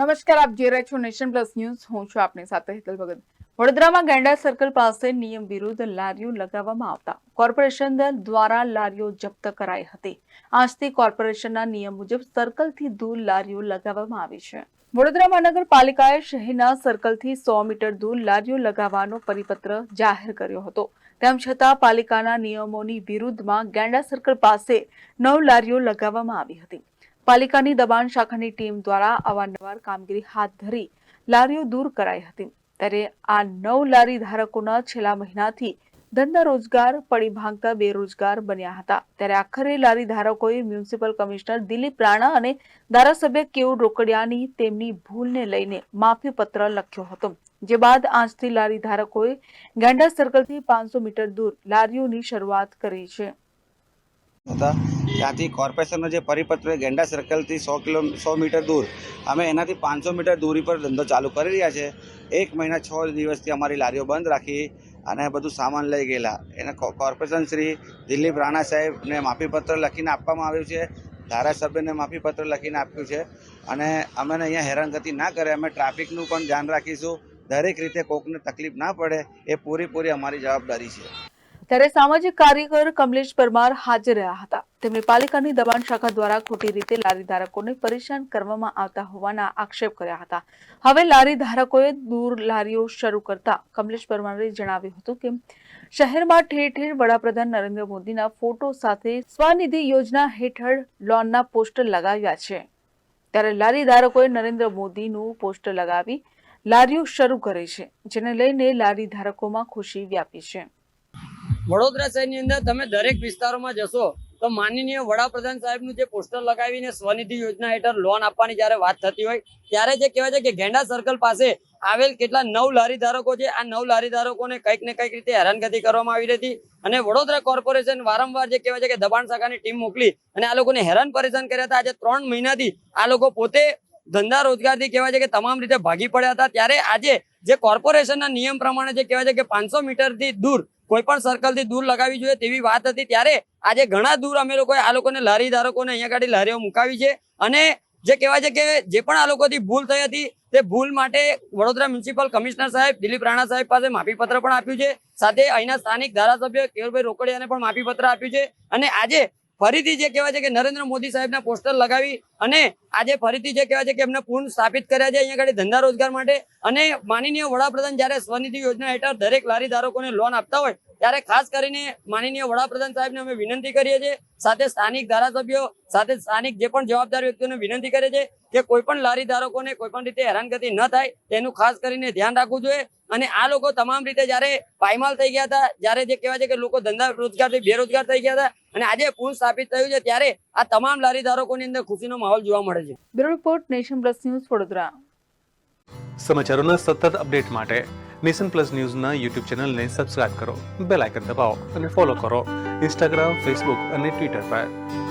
નમસ્કાર, આપ જોઈ રહ્યા છો નેશન પ્લસ ન્યૂઝ. હું છું આપની સાથે હેતલ ભગત. વડોદરામાં ગેંડા સર્કલ પાસે નિયમ વિરુદ્ધ લારીઓ લગાવવામાં આવતા. કોર્પોરેશન દ્વારા લારીઓ જપ્ત કરાઈ હતી. આજથી કોર્પોરેશનના નિયમ મુજબ સર્કલથી દૂર લારીઓ લગાવવામાં આવી છે. વડોદરા મહાનગરપાલિકાએ શહેરના સર્કલથી સો મીટર દૂર લારીઓ લગાવવાનો પરિપત્ર જાહેર કર્યો હતો. તેમ છતાં પાલિકાના નિયમોની વિરુદ્ધમાં ગેંડા સર્કલ પાસે નવ લારીઓ લગાવવામાં આવી હતી. પાલિકાની દબાણ શાખાની ટીમ દ્વારા અવારનવાર કામગીરી હાથ ધરી લારીઓ દૂર કરાઈ હતી. ત્યારે આ નવ લારી ધારકોના છેલ્લા મહિનાથી ધંધા રોજગાર, પડી ભાંગતા બેરોજગાર બન્યા હતા. ત્યારે આખરે લારી ધારકોએ મ્યુનિસિપલ કમિશનર દિલીપ રાણા અને ધારાસભ્ય કેવું રોકડિયાની તેમની ભૂલને લઈને માફી પત્ર લખ્યો હતો. જે બાદ આજથી લારી ધારકોએ ગેંડા સર્કલથી પાંચસો મીટર દૂર લારીઓની શરૂઆત કરી છે. હતા. ત્યાંથી કોર્પોરેશનનો જે પરિપત્ર ગેંડા સર્કલથી સો કિલો, સો મીટર દૂર, અમે એનાથી પાંચસો મીટર દૂરી પર ધંધો ચાલુ કરી રહ્યા છે. એક મહિના છ દિવસથી અમારી લારીઓ બંધ રાખી અને બધું સામાન લઈ ગયેલા. એને કોર્પોરેશન શ્રી દિલીપ રાણા સાહેબને માફીપત્ર લખીને આપવામાં આવ્યું છે. ધારાસભ્યને માફીપત્ર લખીને આપ્યું છે. અને અમને અહીંયા હેરાનગતિ ના કરે, અમે ટ્રાફિકનું પણ ધ્યાન રાખીશું. દરેક રીતે કોકને તકલીફ ના પડે, એ પૂરેપૂરી અમારી જવાબદારી છે. ત્યારે સામાજિક કાર્યકર કમલેશ પરમાર હાજર રહ્યા હતા. તેમણે પાલિકાની દબાણ શાખા દ્વારા ખોટી રીતે લારી ધારકોને પરેશાન કરવામાં આવતા હોવાના આક્ષેપ કર્યા હતા. હવે લારી ધારકોએ દૂર લારીઓ શરૂ કરતા કમલેશ પરમારે જણાવ્યું હતું કે, શહેરમાં ઠેર ઠેર વડાપ્રધાન નરેન્દ્ર મોદીના ફોટો સાથે સ્વનિધિ યોજના હેઠળ લોનના પોસ્ટર લગાવ્યા છે. ત્યારે લારી ધારકોએ નરેન્દ્ર મોદીનું પોસ્ટર લગાવી લારીઓ શરૂ કરી છે, જેને લઈને લારી ધારકોમાં ખુશી વ્યાપી છે. વડોદરા શહેરની અંદર તમે દરેક વિસ્તારોમાં જશો તો માનનીય વડાપ્રધાન સાહેબનું જે પોસ્ટર લગાવીને સ્વનિધિ યોજના હેઠળ લોન આપવાની જ્યારે વાત થતી હોય, ત્યારે જે કહેવાય છે કે ગેંડા સર્કલ પાસે આવેલ કેટલા નવ લારી ધારકો છે. આ નવ લારી ધારકોને કંઈક ને કંઈક રીતે હેરાનગતિ કરવામાં આવી હતી અને વડોદરા કોર્પોરેશન વારંવાર જે કહેવાય છે કે દબાણ શાખાની ટીમ મોકલી અને આ લોકોને હેરાન પરેશાન કર્યા હતા. આજે ત્રણ મહિનાથી આ લોકો પોતે ધંધા રોજગારથી કહેવાય છે કે તમામ રીતે ભાગી પડ્યા હતા. ત્યારે આજે જે કોર્પોરેશનના નિયમ પ્રમાણે જે કહેવાય છે કે પાંચસો મીટરથી દૂર કોઈ પણ સર્કલથી દૂર લગાવી જોઈએ તેવી વાત હતી. ત્યારે આજે ઘણા દૂર અમે લોકોએ આ લોકોને લારી ધારકોને અહીંયા ગાડી લારીઓ મુકાવી છે. અને જે કહેવાય છે કે જે પણ આ લોકોથી ભૂલ થઈ હતી, તે ભૂલ માટે વડોદરા મ્યુનિસિપલ કમિશનર સાહેબ દિલીપ રાણા સાહેબ પાસે માફીપત્ર પણ આપ્યું છે. સાથે અહીંના સ્થાનિક ધારાસભ્ય કેવલભાઈ રોકડિયાને પણ માફીપત્ર આપ્યું છે. અને આજે ફરીથી જે કહેવાય છે કે નરેન્દ્ર મોદી સાહેબના પોસ્ટર લગાવી અને આજે ફરીથી જે કહેવાય છે કે એમને પૂર્ણ સ્થાપિત કર્યા છે અહીંયા આગળ ધંધા રોજગાર માટે. અને માનનીય વડાપ્રધાન જ્યારે સ્વનિધિ યોજના હેઠળ દરેક લારી ધારકોને લોન આપતા હોય, ત્યારે ખાસ કરીને માનનીય વડાપ્રધાન સાહેબને અમે વિનંતી કરીએ છીએ, સાથે સ્થાનિક ધારાસભ્યો, સાથે સ્થાનિક જે પણ જવાબદાર વ્યક્તિઓને વિનંતી કરીએ છીએ કે કોઈ પણ લારી ધારકોને કોઈ પણ રીતે હેરાનગતિ ન થાય, તેનું ખાસ કરીને ધ્યાન રાખવું જોઈએ. અને આ લોકો તમામ રીતે જ્યારે પાયમાલ થઈ ગયા હતા, જ્યારે જે કહેવાય છે કે લોકો ધંધા રોજગારથી બેરોજગાર થઈ ગયા હતા અને આજે પુલ સ્થાપિત થયું છે ત્યારે આ તમામ લારી ધારકોની અંદર ખુશીનો માહોલ જોવા મળે છે. Bureau report Nation Plus News Vadodara. સમાચારોના સતત અપડેટ માટે નેશન પ્લસ ન્યૂઝના યુટ્યુબ ચેનલને સબસ્ક્રાઇબ કરો બેલ આઇકન દબાવો અને ફોલો કરો ઇન્સ્ટાગ્રામ ફેસબુક અને ટ્વિટર પર.